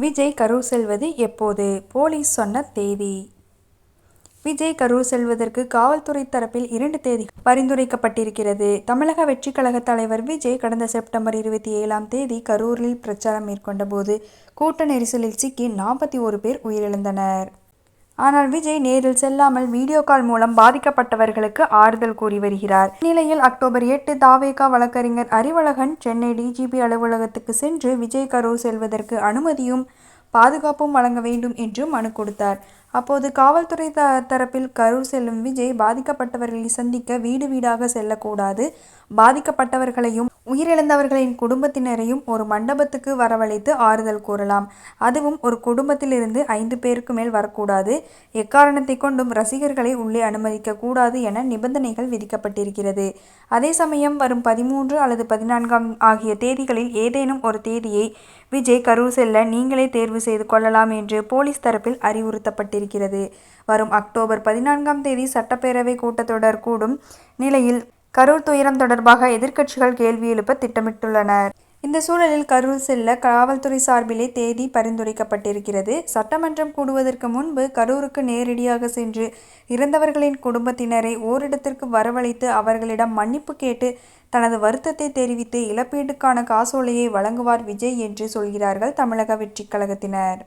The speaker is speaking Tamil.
விஜய் கரூர் செல்வது எப்போது? போலீஸ் சொன்ன தேதி. விஜய் கரூர் செல்வதற்கு காவல்துறை தரப்பில் இரண்டு தேதி பரிந்துரைக்கப்பட்டிருக்கிறது. தமிழக வெற்றி கழக தலைவர் விஜய் கடந்த செப்டம்பர் இருபத்தி ஏழாம் தேதி கரூரில் பிரச்சாரம் மேற்கொண்டபோது கூட்ட நெரிசலில் சிக்கி நாற்பத்தி ஒரு பேர் உயிரிழந்தனர். ஆனால் விஜய் நேரில் செல்லாமல் வீடியோ கால் மூலம் பாதிக்கப்பட்டவர்களுக்கு ஆறுதல் கூறி வருகிறார். இந்நிலையில் அக்டோபர் எட்டு தாவேகா வழக்கறிஞர் அறிவழகன் சென்னை டிஜிபி அலுவலகத்துக்கு சென்று விஜய் கரூர் செல்வதற்கு அனுமதியும் பாதுகாப்பும் வழங்க வேண்டும் என்று மனு கொடுத்தார். அப்போது காவல்துறை த தரப்பில் கரூர் செல்லும் விஜய் பாதிக்கப்பட்டவர்களை சந்திக்க வீடு வீடாக செல்லக்கூடாது. பாதிக்கப்பட்டவர்களையும் உயிரிழந்தவர்களின் குடும்பத்தினரையும் ஒரு மண்டபத்துக்கு வரவழைத்து ஆறுதல் கூறலாம். அதுவும் ஒரு குடும்பத்திலிருந்து ஐந்து பேருக்கு மேல் வரக்கூடாது. எக்காரணத்தை கொண்டும் ரசிகர்களை உள்ளே அனுமதிக்க கூடாது என நிபந்தனைகள் விதிக்கப்பட்டிருக்கிறது. அதே சமயம் வரும் பதிமூன்று அல்லது பதினான்காம் ஆகிய தேதிகளில் ஏதேனும் ஒரு தேதியை விஜய் கரூர் செல்ல நீங்களே தேர்வு செய்து கொள்ளலாம் என்று போலீஸ் தரப்பில் அறிவுறுத்தப்பட்டிருக்கிறது. வரும் அக்டோபர் பதினான்காம் தேதி சட்டப்பேரவை கூட்டத்தொடர் கூடும் நிலையில் கரூர் துயரம் தொடர்பாக எதிர்க்கட்சிகள் கேள்வி எழுப்ப திட்டமிட்டுள்ளனர் இந்த சூழலில் கரூர் செல்ல காவல்துறை சார்பிலே தேதி பரிந்துரைக்கப்பட்டிருக்கிறது. சட்டமன்றம் கூடுவதற்கு முன்பு கரூருக்கு நேரடியாக சென்று இறந்தவர்களின் குடும்பத்தினரை ஓரிடத்திற்கு வரவழைத்து அவர்களிடம் மன்னிப்பு கேட்டு தனது வருத்தத்தை தெரிவித்து இழப்பீட்டுக்கான காசோலையை வழங்குவார் விஜய் என்று சொல்கிறார்கள் தமிழக வெற்றிக் கழகத்தினர்.